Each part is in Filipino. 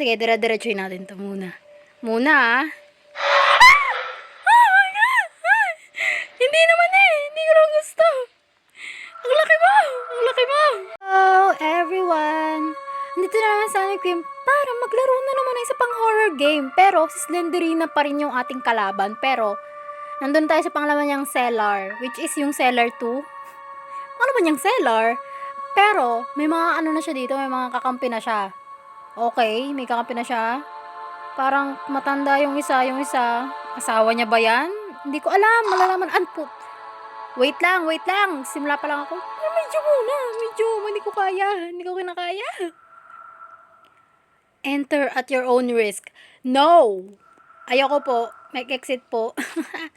Sige, dire-diretsuhin natin to muna. Muna, ah. Hindi naman eh. Hindi ko lang gusto. Ang laki mo. Ang laki mo. Hello, everyone. Nandito na naman sa Cream para maglaro na naman ng isa pang horror game. Pero, si Slenderina pa rin yung ating kalaban. Pero, nandun tayo sa panglaban niyang cellar. Which is yung cellar 2. Ano man yung cellar? Pero, may mga ano na siya dito. May mga kakampi na siya. Okay, may kakampi na siya. Parang matanda yung isa, yung isa. Asawa niya ba yan? Hindi ko alam. Malalaman. Anput. Wait lang, wait lang. Simula pa lang ako. Ay, medyo muna. Medyo, hindi ko kaya. Hindi ko kinakaya. Enter at your own risk. No! Ayoko po. Make exit po.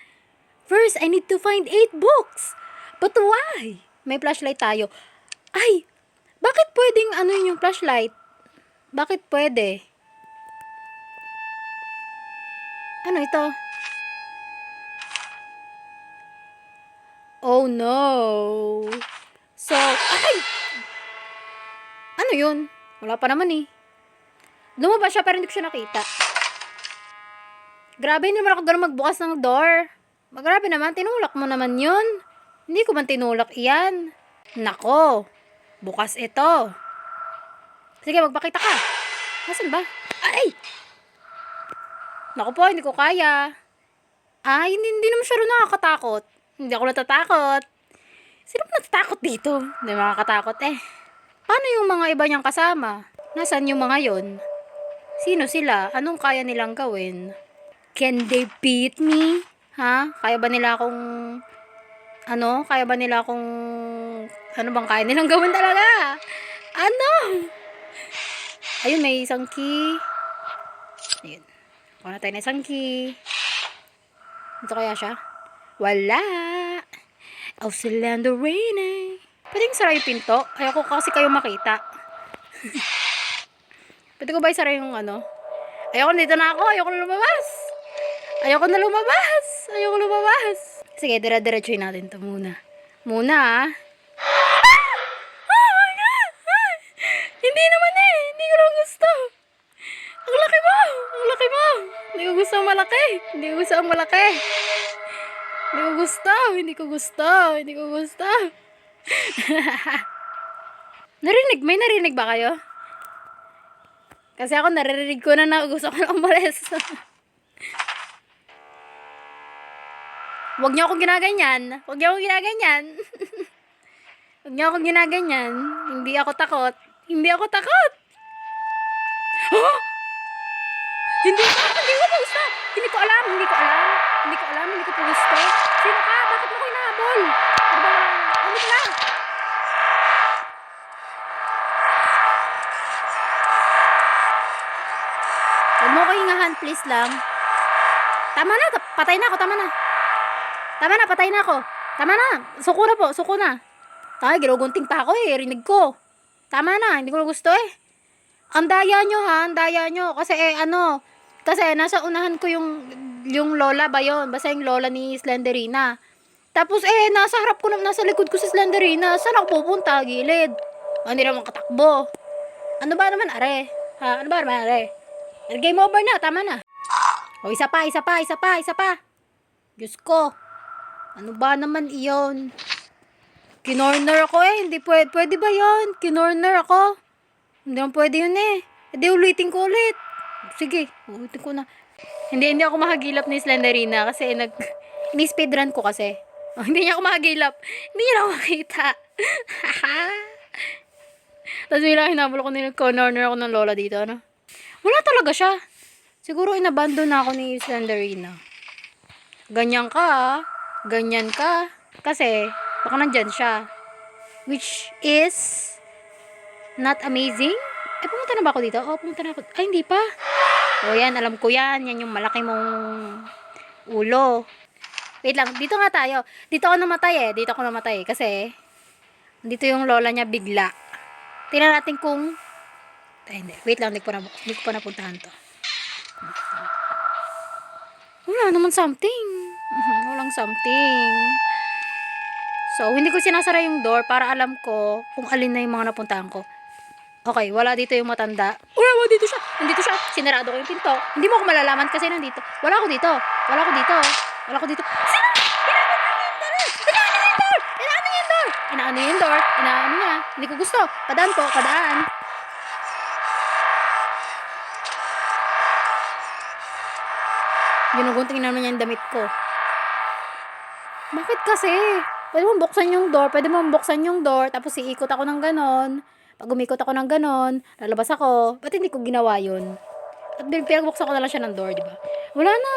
First, I need to find eight books. But why? May flashlight tayo. Ay! Bakit pwedeng ano yun yung flashlight? Bakit pwede? Ano ito? Oh no. So, ay! Ano yun? Wala pa naman eh. Lumabas siya pero hindi ko siya nakita. Grabe, hindi naman ako ganun magbukas ng door. Grabe naman, tinulak mo naman yun. Hindi ko man tinulak iyan. Nako, bukas ito. Sige, magpakita ka. Nasaan ba? Ay! Naku po, hindi ko kaya. Ay, hindi, hindi naman siya rin nakakatakot. Hindi ako natatakot. Sino ba natatakot dito? Hindi makakatakot eh. Paano yung mga iba niyang kasama? Nasaan yung mga yon? Sino sila? Anong kaya nilang gawin? Can they beat me? Ha? Kaya ba nila akong... Ano? Kaya ba nila akong... Ano bang kaya nilang gawin talaga? Ano? Ayun, may isang key. Ayun. Kuha na tayo ng isang key. Ito kaya siya? Wala. Auxiliando Reyne. Pwedeng sara yung pinto? Ayoko kasi kayo makita. Pwede ko ba isara yung ano? Ayoko, dito na ako. Ayoko na lumabas. Ayoko na lumabas. Ayoko lumabas. Sige, dire-diretsuhin natin to muna. Muna, ah. Hindi gusto ang malaki. Hindi ko gusto. Hindi ko gusto. Hindi ko gusto. narinig? May narinig ba kayo? Kasi ako naririnig ko na na gusto ko na umalis. Huwag niyo akong ginaganyan. Huwag niyo akong ginaganyan. Huwag niyo akong ginaganyan. Hindi ako takot. Hindi ako takot. Huh? Hindi ko, hindi ko gusto. Hindi ko alam, hindi ko alam. Hindi ko alam, hindi ko po gusto. Sino ka? Bakit mo ko inahabol? Ano ba? Ano ka lang? Huwag mo ko hingahan, please lang. Tama na, ta- patay na ako, tama na. Tama na, patay na ako. Tama na, suko na po, suko na. Tay, ginugunting pa ako eh, rinig ko. Tama na, hindi ko gusto eh. Ang daya nyo ha, ang daya nyo. Kasi eh, ano, kasi nasa unahan ko yung, yung lola ba yun? Basta yung lola ni Slenderina. Tapos eh, nasa harap ko, na- nasa likod ko si Slenderina. Saan ako pupunta? Gilid. O, hindi naman katakbo. Ano ba naman, are? Ha? Ano ba naman, are? Game over na, tama na. O, isa pa, isa pa, isa pa, isa pa. Diyos ko. Ano ba naman iyon? Kinorner ako eh. Hindi pwede, pwede ba yon? Kinorner ako. Hindi naman pwede yun eh. Hindi ulitin ko ulit. Sige, ulitin ko na. Hindi, hindi ako mahagilap ni Slenderina kasi nag... Ini-speedrun ko kasi. Oh, hindi niya ako mahagilap. Hindi niya ako makita. Tapos may lang hinabol ko na corner ako ng lola dito, ano? Wala talaga siya. Siguro inabandon na ako ni Slenderina. Ganyan ka, ah. Ganyan ka. Kasi, baka nandyan siya. Which is not amazing. Eh, pumunta na ba ako dito? Oh, pumunta na ako. Ay, hindi pa. O, yan. Alam ko yan. Yan yung malaki mong ulo. Wait lang. Dito nga tayo. Dito ako namatay eh. Dito ako namatay. Kasi, dito yung lola niya bigla. Tingnan natin kung... Ay, hindi. Wait lang. Hindi ko, pa na, hindi ko pa napuntahan to. Wala naman something. Walang something. So, hindi ko sinasara yung door para alam ko kung alin na yung mga napuntahan ko. Okay, wala dito yung matanda. Wala, wala dito siya. Nandito siya. sinarado ko yung pinto. Hindi mo ako malalaman kasi nandito. Wala ako dito. Wala ako dito. Wala ako dito. Sino? Inaano niya yung door! Inaano niya yung door! Inaano niya. Hindi ko gusto. Padaan po. Padaan. Ginugunting naman niya yung damit ko. Bakit kasi? Pwede mo buksan yung door, pwede mo buksan yung door, tapos iikot ako ng ganon. Pag umikot ako ng ganon, lalabas ako. Ba't hindi ko ginawa yun? At pinagbuksan ko na lang siya ng door, di ba? Wala na.